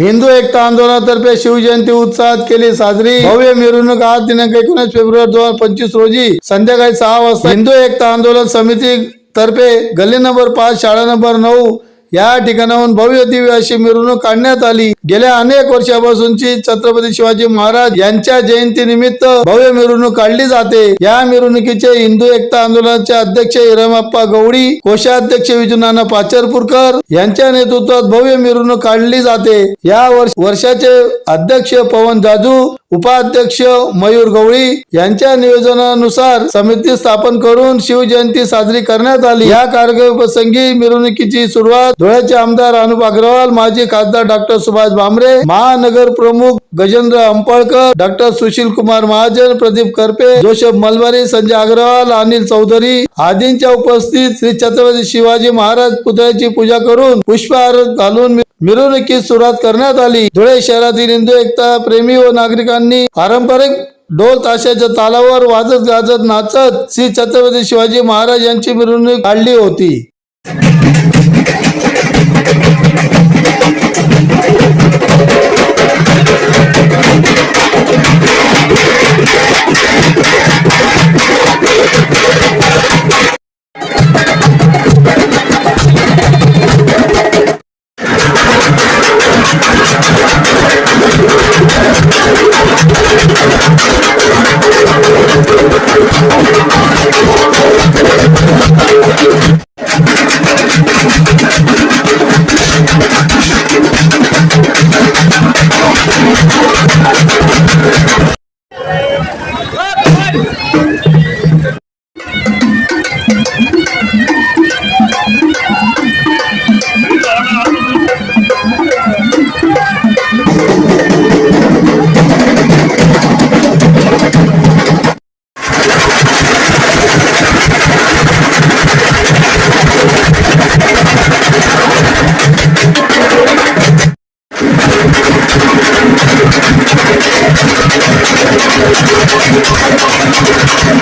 हिंदू एकता आंदोलनातर्फे शिवजयंती उत्साहात केली साजरी. भव्य मिरवणूक आज दिनांक एकोणीस फेब्रुवारी दोन हजार पंचवीस रोजी संध्याकाळी सहा वाजता हिंदू एकता आंदोलन समिती तर्फे गल्ली नंबर पाच शाळा नंबर नऊ या ठिकाणाहून भव्य दिव्य अशी मिरवणूक काढण्यात आली. गेल्या अनेक वर्षापासूनची छत्रपती शिवाजी महाराज यांच्या जयंती निमित्त भव्य मिरवणूक काढली जाते. या मिरवणुकीचे हिंदू एकता आंदोलनाचे अध्यक्ष हिरमप्पा गवळी कोषाध्यक्ष विजूनाना पाचरपूरकर यांच्या नेतृत्वात भव्य मिरवणूक काढली जाते. या वर्ष वर्षाचे अध्यक्ष पवन जाजू उपाध्यक्ष मयूर गवळी यांच्या नियोजनानुसार समिती स्थापन करून शिवजयंती साजरी करण्यात आली. या कार्यक्रमप्रसंगी मिरवणुकीची सुरुवात धुळ्याचे आमदार अनुप अग्रवाल माजी खासदार डॉक्टर सुभाष भामरे महानगर प्रमुख गजेंद्र अंपळकर डॉक्टर सुशील कुमार महाजन प्रदीप करपे जोशफ मलबारी संजय अग्रवाल अनिल चौधरी आदींच्या उपस्थित श्री छत्रपती शिवाजी महाराज पुतळ्याची पूजा करून पुष्पहार घालून मिरवणुकीस सुरुवात करण्यात आली. धुळे शहरातील हिंदू एकता प्रेमी व नागरिकांनी पारंपरिक ढोल ताशाच्या तालावर वाजत गाजत नाचत श्री छत्रपती शिवाजी महाराज यांची मिरवणूक काढली होती.